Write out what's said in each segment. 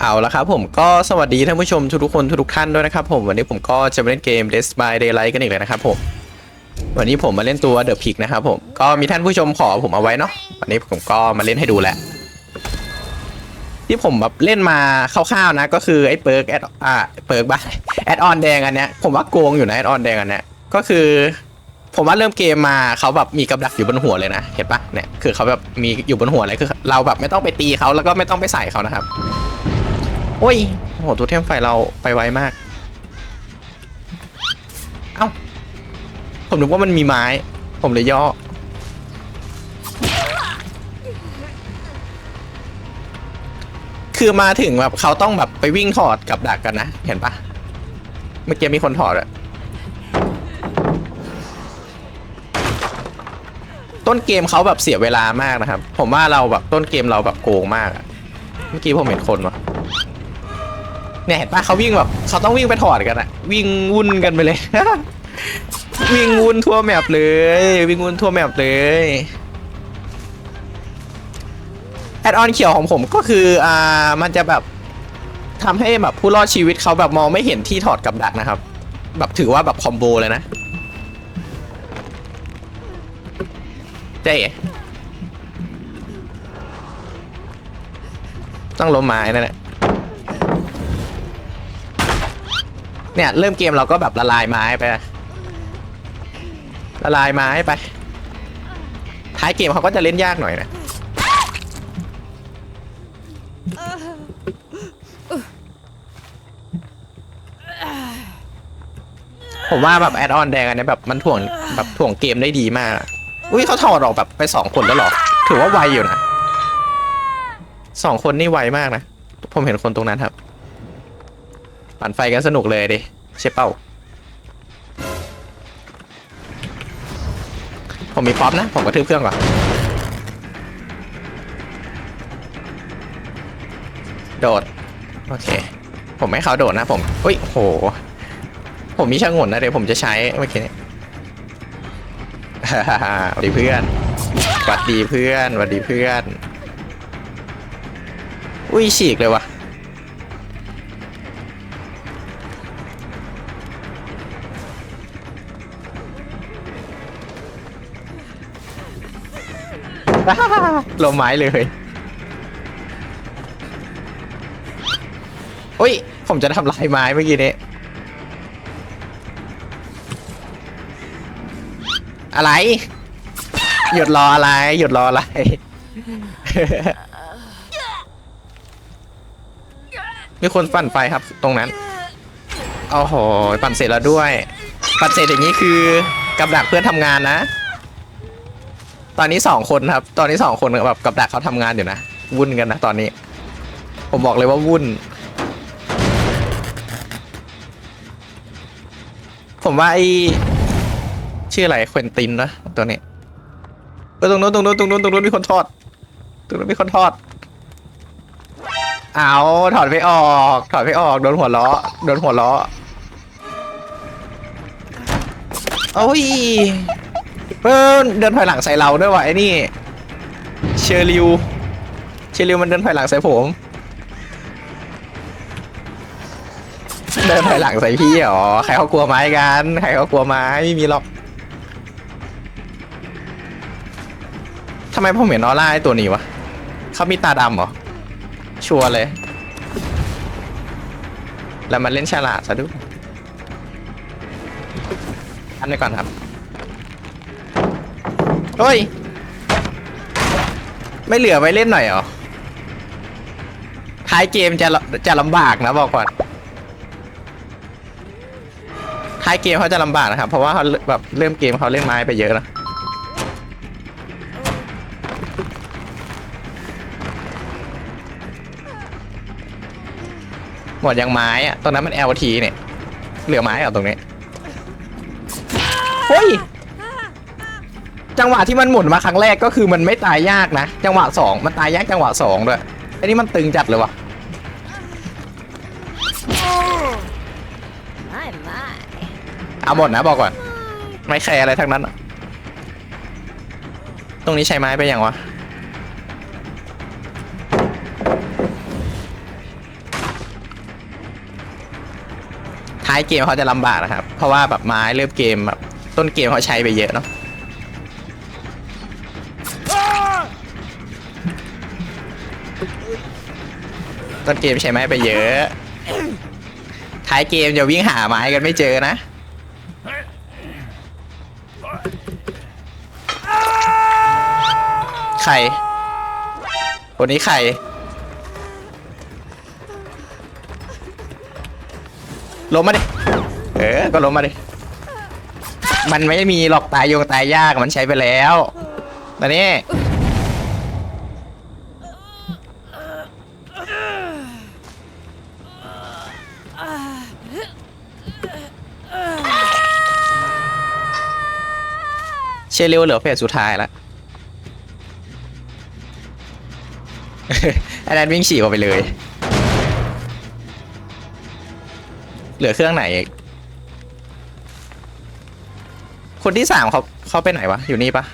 เอาละครับผมก็สวัสดีท่านผู้ชมทุกคนทุกๆท่านด้วยนะครับผมวันนี้ผมก็จะมาเล่นเกม Dead by Daylight กันอีกแล้วนะครับผมวันนี้ผมมาเล่นตัว The Pig นะครับผมก็มีท่านผู้ชมขอผมเอาไว้เนาะวันนี้ผมก็มาเล่นให้ดูแหละที่ผมแบบเล่นมาคร่าวๆนะก็คือไอ้เปิร์กแอดอ่าเปิร์กบ้าแอดออนแดงอันเนี้ยผมว่าโกงอยู่นะแอดออนแดงอันเนี้ยก็คือ ผมว่าเริ่มเกมมาเขาแบบมีกับดักอยู่บนหัวเลยนะเห็นปะเนี่ยคือเขาแบบมีอยู่บนหัวเลยคือ เราแบบไม่ต้องไปตีเขาแล้วก็ไม่ต้องไปใส่เขานะครับ โอ้ยโอ้โหตัวเทมไฟเราไปไวมาก เอ้า ผมนึกว่ามันมีไม้ ผมเลยย่อ คือมาถึงแบบเขาต้องแบบไปวิ่งถอดกับดักกันนะ เห็นปะเมื่อกี้มีคนถอดอะต้นเกมเขาแบบเสียเวลามากนะครับ ผมว่าเราแบบต้นเกมเราแบบโกงมากอะเมื่อกี้ผมเห็นคนวะ เนี่ยเห็นปะเขาวิ่งแบบเขาต้องวิ่งไปถอดกันอะวิ่งวุ่นกันไปเลย วิ่งวุ่นทั่วแมปเลย วิ่งวุ่นทั่วแมปเลยแอดออนเขียวของผมก็คืออ่ามันจะแบบทำให้แบบผู้รอดชีวิตเขาแบบมองไม่เห็นที่ถอดกับดักนะครับ แบบถือว่าแบบคอมโบเลยนะเจ๊ต้องล้มไม้นั่นแหละ เนี่ยเริ่มเกมเราก็แบบละลายไม้ไปละลายไม้ไป ท้ายเกมเขาก็จะเล่นยากหน่อยนะผมว่าแบบแอดออนแดงอันนี้แบบมันถ่วงแบบถ่วงเกมได้ดีมาก อุ้ยเขาถอดออกแบบไปสองคนแล้วหรอ ถือว่าไวอยู่นะสองคนนี่ไวมากนะ ผมเห็นคนตรงนั้นครับ ปั่นไฟกันสนุกเลยดิใช่เป้า ผมมีป๊อปนะ ผมกระทืบเครื่องก่อนโดด โอเค ผมไม่ให้เขาโดดนะผมอุ้ยโห ผมมีชะงนนะเดี๋ยวผมจะใช้เมื่อกี้นี้ดีเพื่อนสวัสดีเพื่อนสวัสดีเพื่อน อุ้ยฉีกเลยวะ ลมไม้เลยอุ้ย ผมจะทำลายไม้เมื่อกี้นี้ อะไร หยุดรออะไร หยุดรออะไร มีคนปั่นไฟครับตรงนั้น โอ้โห ปั่นเสร็จแล้วด้วย ปั่นเสร็จอย่างนี้คือกับดักเพื่อนทำงานนะ ตอนนี้สองคนครับ ตอนนี้สองคนแบบกับดักเขาทำงานอยู่นะ วุ่นกันนะตอนนี้ ผมบอกเลยว่าวุ่น ผมว่าไอชื่ออะไรเควินตินนะตัวนี้เออตรงโน้นตรงโน้นตรงโน้นตรงโน้นมีคนทอด ตรงโน้นมีคนทอด เอาถอดไม่ออก ถอดไม่ออก โดนหัวล้อ โดนหัวล้อ โอ้ย เพิ่นเดินถอยหลังใส่เราด้วยว่ะไอ้นี่ เชอริว เชอริวมันเดินถอยหลังใส่ผม เดินถอยหลังใส่พี่เหรอ ใครเขากลัวไม้กัน ใครเขากลัวไม้ไม่มีหรอกทำไมผมเห็นออร่าไอตัวนี้วะเขามีตาดำเหรอ ชัวร์เลย แล้วมันเล่นฉลาดซะด้วยอันนี้ก่อนครับ เฮ้ย ไม่เหลือไว้เล่นหน่อยเหรอ ท้ายเกมจะจะลำบากนะบอกก่อน ท้ายเกมเขาจะลำบากนะครับ เพราะว่าเขาแบบเริ่มเกมเขาเล่นไม้ไปเยอะแล้วหมดยังไม้อะตรงนั้นมัน LT เนี่ย เหลือไม้เหรอตรงนี้ เฮ้ย จังหวะที่มันหมุนมาครั้งแรกก็คือมันไม่ตายยากนะ จังหวะสองมันตายยากจังหวะสองด้วยไอ้นี่มันตึงจัดเลยวะเอาหมดนะบอกก่อน ไม่แคร์อะไรทั้งนั้น ตรงนี้ใช้ไม้ไปยังวะท้ายเกมเขาจะลำบากนะครับ เพราะว่าแบบไม้เริ่มเกมแบบต้นเกมเขาใช้ไปเยอะเนาะ ต้นเกมใช้ไม้ไปเยอะ ท้ายเกมจะวิ่งหาไม้กันไม่เจอนะ ใคร คนนี้ใครล้มมาดิ เออ ก็ล้มมาดิ มันไม่มีหรอกตายโยงตายยากมันใช้ไปแล้วตอนนี้ เชลิวเหลือเฟสสุดท้ายแล้วอันนั้นวิ่งฉีกออกไปเลย เหลือเครื่องไหนอีกคนที่สามเขาเขาไปไหนวะ อยู่นี่ปะ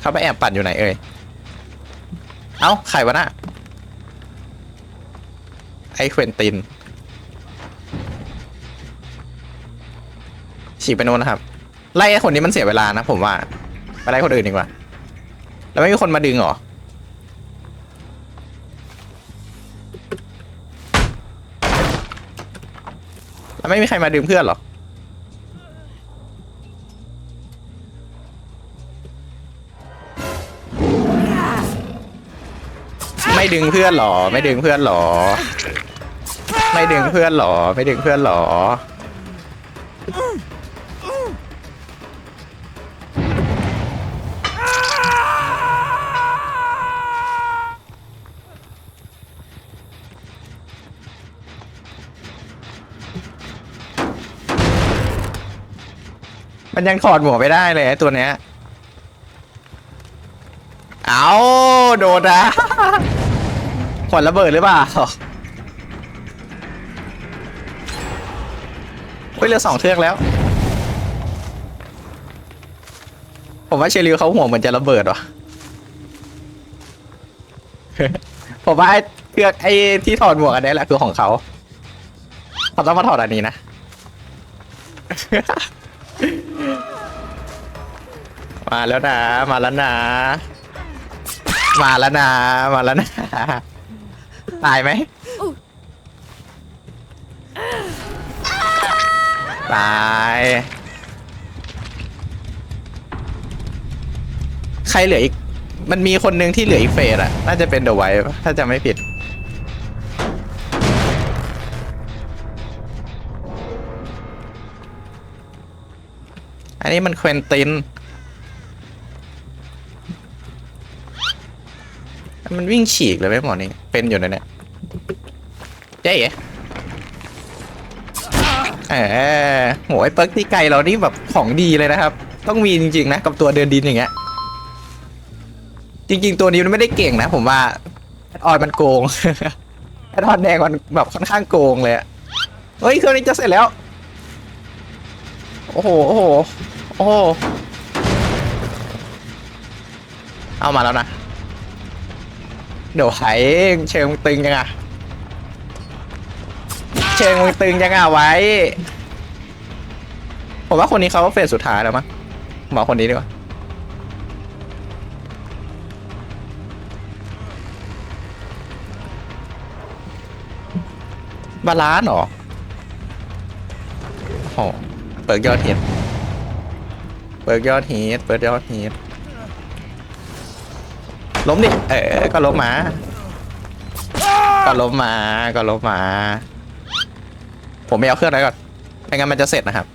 เขาไปแอบปั่นอยู่ไหนเอ่ย เอ้า ใครวะน่ะไอ้เควินติน ฉีกไปโน้นนะครับ ไล่ไอ้คนนี้มันเสียเวลานะผมว่า ไปไล่คนอื่นดีกว่า แล้วไม่มีคนมาดึงหรอ แล้วไม่มีใครมาดึงเพื่อนหรอไม่ดึงเพื่อนหรอ ไม่ดึงเพื่อนหรอ ไม่ดึงเพื่อนหรอ ไม่ดึงเพื่อนหรอ มันยังถอดหมวกไม่ได้เลยไอ้ตัวเนี้ย เอาโดนนะขวดระเบิดหรือเปล่าเฮ้ยเหลือสองเครื่องแล้ว ผมว่าเชลิวเขาห่วงเหมือนจะระเบิดว่ะ ผมว่าไอ้เครื่องไอ้ที่ถอดหมวกอันนี้แหละคือของเขาเขาต้องมาถอดอันนี้นะ มาแล้วนะ มาแล้วนะ มาแล้วนะ มาแล้วนะ ตายไหม ตาย ใครเหลืออีก มันมีคนหนึ่งที่เหลืออีกเฟสอะน่าจะเป็นเดอะไวท์ถ้าจะไม่ผิด อันนี้มันเควินติน มันวิ่งฉีกเลยไหมหมอนี่เป็นอยู่นะเนี่ยเจ๊เออโหไอ้เปิร์กที่ไกลเรานี่แบบของดีเลยนะครับ ต้องมีจริง ๆ นะ กับตัวเดินดินอย่างเงี้ย จริง ๆ ตัวนี้มันไม่ได้เก่งนะ ผมว่าอออนมันโกงแอดออนแดงมันแบบค่อนข้างโกงเลยเฮ้ยเครื่องนี้จะเสร็จแล้ว โอ้โห โอ้โห โอ้โห เอามาแล้วนะ เดี๋ยวไหเชิงมึงตึงยังอะเชิงมึงตึงยังอะไว้ ผมว่าคนนี้เขาเฟสสุดท้ายแล้วมั้งผมอคนนี้ดีกว่าบาลานเหรอโอ้เปิดยอดฮิตเปิดยอดฮิตเปิดยอดฮิต ล้มดิ เออ ก็ล้มมา ก็ล้มมา ก็ล้มมา ผมไม่เอาเครื่องนั้นก่อน ไม่งั้นมันจะเสร็จนะครับ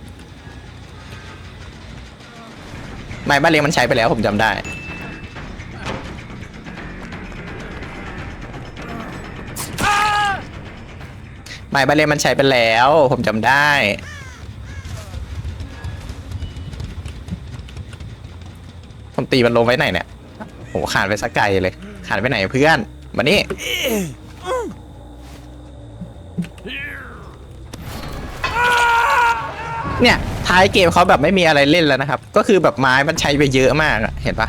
ไม่บ้านเลี้ยงมันใช้ไปแล้วผมจำได้ ไม่บ้านเลี้ยงมันใช้ไปแล้ว ผมจำได้ผมตีมันลงไว้ไหนเนี่ย หขาดไปสักไกลเลย ขาดไปไหนเพื่อนมานี่เนี่ยท้ายเกมเขาแบบไม่มีอะไรเล่นแล้วนะครับ ก็คือแบบไม้มันใช้ไปเยอะมากเห็นปะ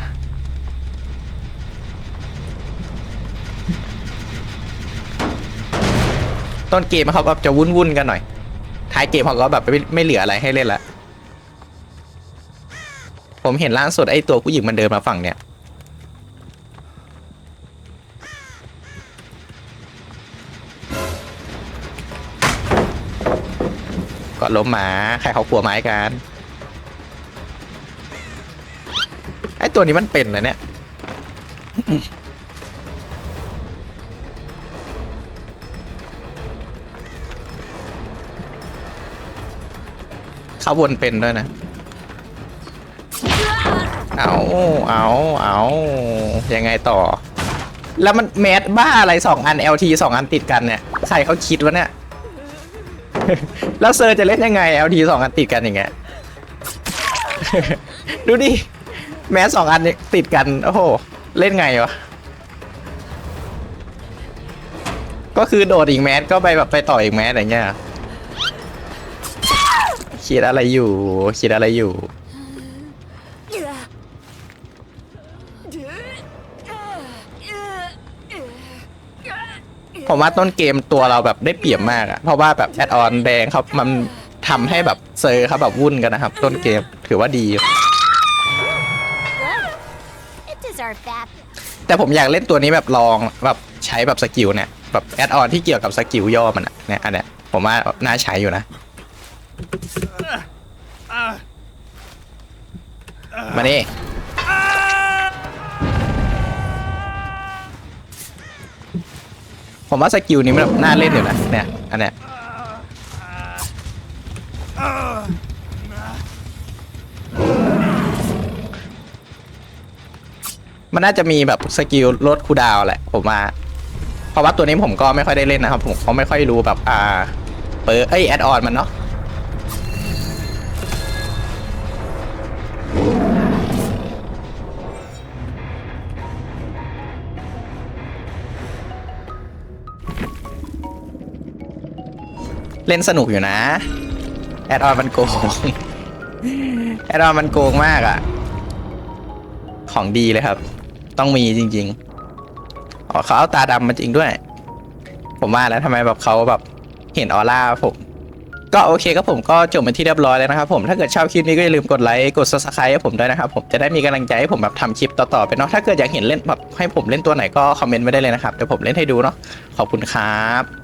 ต้นเกมเขาแบบจะวุ่นๆกันหน่อย ท้ายเกมเขาก็แบบไม่ไม่เหลืออะไรให้เล่นละผมเห็นล่าสุดไอ้ตัวผู้หญิงมันเดินมาฝั่งเนี่ย ล้มหมาใครเขากลัวไม้กันไอตัวนี้มันเป็นเลยเนี่ยเขาวนเป็นด้วยนะ เอาเอาเอายังไงต่อ แล้วมันแมสบ้าอะไรสองอัน LT สองอันติดกันเนี่ย ใครเขาคิดวะเนี่ย แล้วเซอร์จะเล่นยังไง LT สองอันติดกันอย่างเงี้ย ดูดิ แมสสองอันเนี่ยติดกัน โอ้โห เล่นไงวะ ก็คือโดดอีกแมสก็ไปแบบไปต่ออีกแมสอย่างเงี้ยคิดอะไรอยู่คิดอะไรอยู่ ผมว่าต้นเกมตัวเราแบบได้เปรียบมากอะเพราะว่าแบบแอดออนแดงเขามันทำให้แบบเซอร์เขาแบบวุ่นกันนะครับ ต้นเกมถือว่าดี It deserved that. แต่ผมอยากเล่นตัวนี้แบบลองแบบใช้แบบสกิลเนี่ยแบบแอดออนที่เกี่ยวกับสกิลย่อมันอะเนี่ยอันเนี้ยผมว่าน่าใช้อยู่นะ มานี่ ผมว่าสกิลนี้มันแบบน่าเล่นอยู่นะเนี่ยอันเนี้ยมันน่าจะมีแบบสกิลลดคูดาวแหละผมว่าเพราะว่าตัวนี้ผมก็ไม่ค่อยได้เล่นนะครับ ผมก็ไม่ค่อยรู้แบบอ่าเปิดเอ้ยแอดออนมันเนาะ เล่นสนุกอยู่นะ แอดออนมันโกง แอดออนมันโกงมากอะ่ะ ของดีเลยครับ ต้องมีจริงๆอ๋อเขาเอาตาดำมาจริงด้วย ผมว่าแล้วทำไมแบบเขาแบบเห็นออร่าผมก็โอเคครับผมก็จบเป็นที่เรียบร้อยแล้วนะครับผมถ้าเกิดชอบคลิปนี้ก็อย่าลืมกดไลค์กด subscribe ให้ผมด้วยนะครับผมจะได้มีกำลังใจให้ผมแบบทำคลิปต่อๆไปเนาะถ้าเกิดอยากเห็นเล่นแบบให้ผมเล่นตัวไหนก็คอมเมนต์ไว้ได้เลยนะครับเดี๋ยวผมเล่นให้ดูเนาะขอบคุณครับ